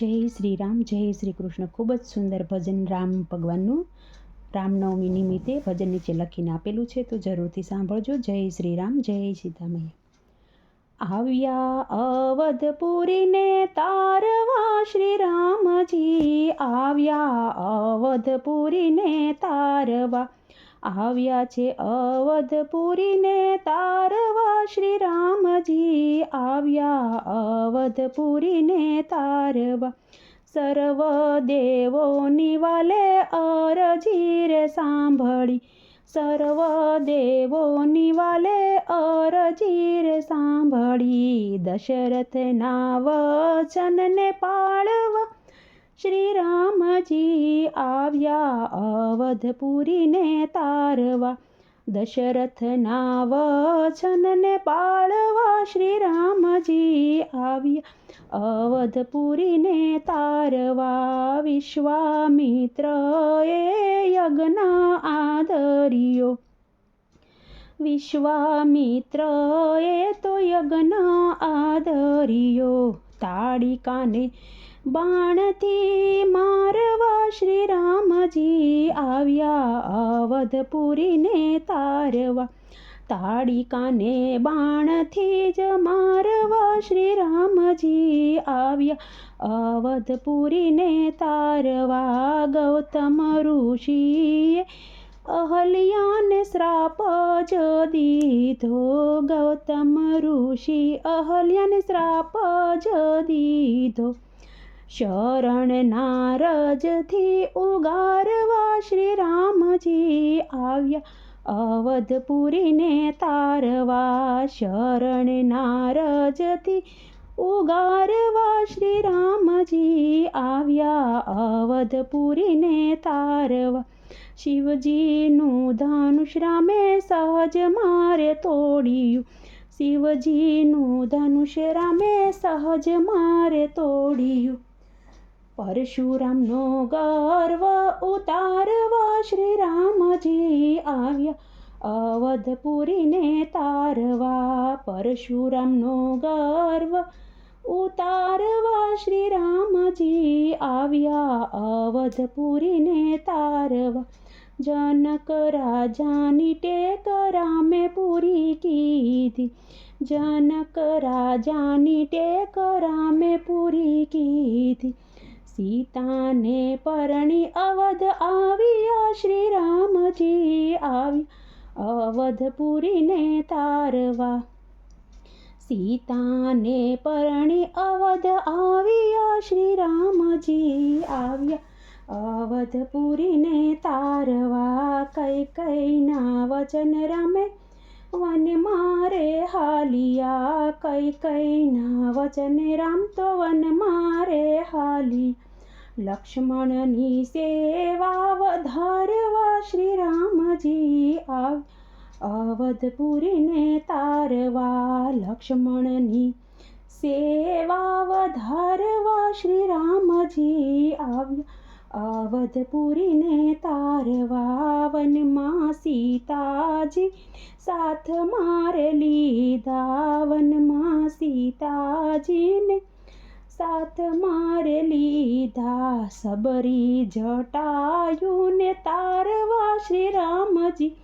જય શ્રી રામ, જય શ્રી કૃષ્ણ. ખૂબ જ સુંદર ભજન રામ ભગવાનનું. રામનવમી નિમિત્તે ભજન નીચે લખીને આપેલું છે, તો જરૂરથી સાંભળજો. જય શ્રી રામ, જય સીતામૈયા આવ્યા અવધપુરીને તારવા શ્રી રામજી. આવ્યા અવધપુરીને તારવા. આવ્યા છે અવધપુરીને તારવા શ્રી આવ્યા અવધપુરીને તારવા. સર્વ દેવોની વાલે અરજી રે સાંભળી. સર્વ દેવોની વાલે અરજી રે સાંભળી. દશરથના વચનને પાળવા. શ્રી રામજી આવ્યા અવધપુરીને તારવા. દશરથના વચનને પાળવા શ્રી રામજી આવ્યા. અવધપુરીને તારવા વિશ્વામિત્ર એ યજ્ઞ આદર્યો. વિશ્વામિત્રએ તો યજ્ઞ આદર્યો. તાળિકાને બાણથી મારવા શ્રી રામજી આવ્યા અવધપુરીને તારવા. તાડિકાને બાણથી જ મારવા શ્રી રામજી આવ્યા અવધપુરીને તારવા. ગૌતમ ઋષિએ અહલ્યાને શ્રાપ જ દીધો. ગૌતમ ઋષિ અહલ્યાને શ્રાપ જ દીધો. શરણ નારજથી ઉગારવા શ્રી રામજી આવ્યા અવધપુરીને તારવા શરણ નારજથી ઉગારવા શ્રી રામજી આવ્યા અવધપુરીને તારવા શિવજીનું ધનુષ રામે સહજ મારે તોડ્યું. શિવજીનું ધનુષ રામે સહજ મારે તોડ્યું. પરશુરામનો ગર્વ ઉતારવા શ્રી રામજી આવ્યા. અવધપુરીને તારવા પરશુરામનો ગર્વ ઉતારવા શ્રી રામજી આવ્યા. અવધપુરીને તારવા જનક રાજાની ટેક રામે પૂરી કીધી. જનક રાજાની ટેક રામે પૂરી કીધી. સીતાને પરણી અવધ આવ્યા શ્રી રામજી આવ્યા અવધપુરીને તારવા. સીતાને પરણી અવધ આવ્યા શ્રી રામજી આવ્યા અવધપુરીને તારવા કઈ કઈના વચન રમે. વન મારે હાલિયા કઈ કઈના વચન રામ તો વન મારે હાલી લક્ષ્મણની સેવા વધારવા શ્રી રામજી અવધપુરીને તારવા લક્ષ્મણની સેવા વધારવા શ્રી રામજી આવ્યા અવધપુરીને તારવા વનમાં સીતાજી સાથ મારે લીધા વનમાં સીતાજીને સાથ મારે લીધા સબરી જટાયુને, તારવા શ્રી રામજી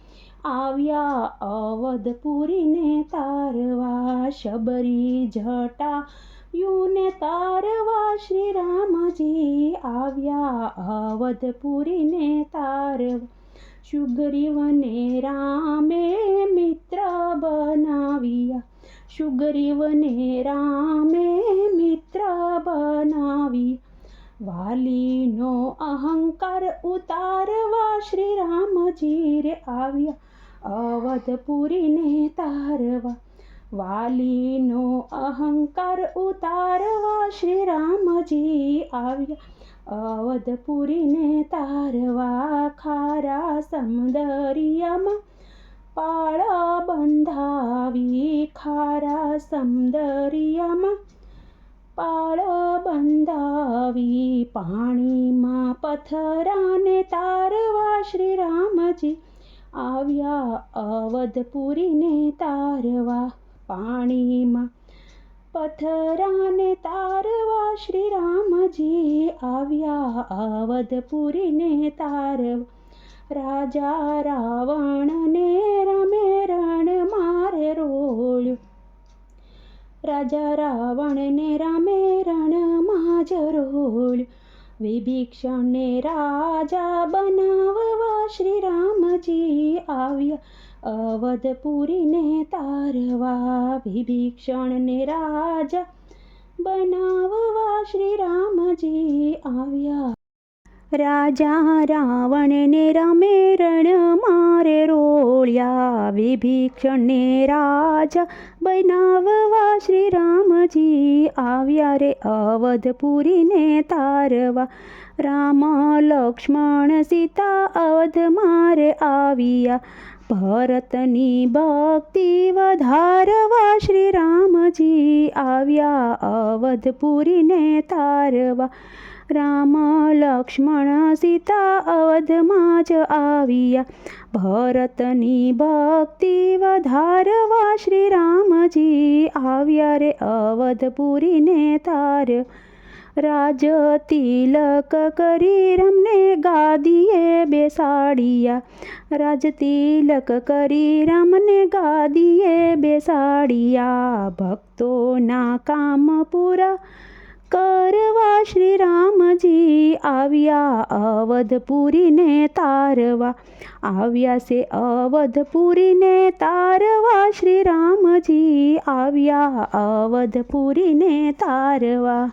આવ્યા અવધપુરીને, તારવા શબરી જટા યુને તારવા શ્રી રામજી આવ્યા અવધપુરીને, તારવા સુગ્રીવને રામે મિત્ર બનાવ્યા. સુગ્રીવને રામે મિત્ર બનાવી વાલીનો અહંકાર ઉતારવા શ્રી રામજી રે આવ્યા અવધપુરીને તારવા. વાલીનો અહંકાર ઉતારવા શ્રી રામજી આવ્યા. અવધપુરીને તારવા ખારા સમદરિયામાં પાળ બંધાવી ખારા સમદરિયામાં પાળ બંધાવી પાણીમાં પથરાને તારવા શ્રી રામજી આવ્યા અવધપુરીને તારવા પાણીમાં પથરાને તારવા શ્રી રામજી આવ્યા અવધપુરીને તારવા. રાજા રાવણને રમે રણ મારે રોળ્યો. રાજા રાવણને રામે રણમાં જ રોળ્યો. વિભીક્ષણને રાજા બનાવવા શ્રી રામજી આવ્યા. અવધપુરીને તારવા વિભીક્ષણને રાજા બનાવવા શ્રી રામજી આવ્યા રાજા રાવણને રમે રણ મારે રોળ્યા વિભીક્ષણને રાજા બનાવવા શ્રી રામજી આવ્યા રે અવધપુરીને તારવા રામ લક્ષ્મણ સીતા અવધ મારે આવ્યા ભરતની ભક્તિ વધારવા શ્રી રામજી આવ્યા, અવધપુરીને તારવા. રામ, લક્ષ્મણ, સીતા અવધમાં જ આવ્યા. ભરતની ભક્તિ વધારવા શ્રી રામજી આવ્યા રે, અવધપુરીને તાર રાજ તિલક કરી રમને ગાદીએ બેસાડિયા. રાજ તિલક કરી રામને ગાદીએ બેસાડિયા. ભક્તોના કામ પૂરા કરવા શ્રી રામજી આવ્યા અવધપુરીને તારવા. આવ્યા છે અવધપુરીને તારવા. શ્રી રામજી આવ્યા અવધપુરીને તારવા.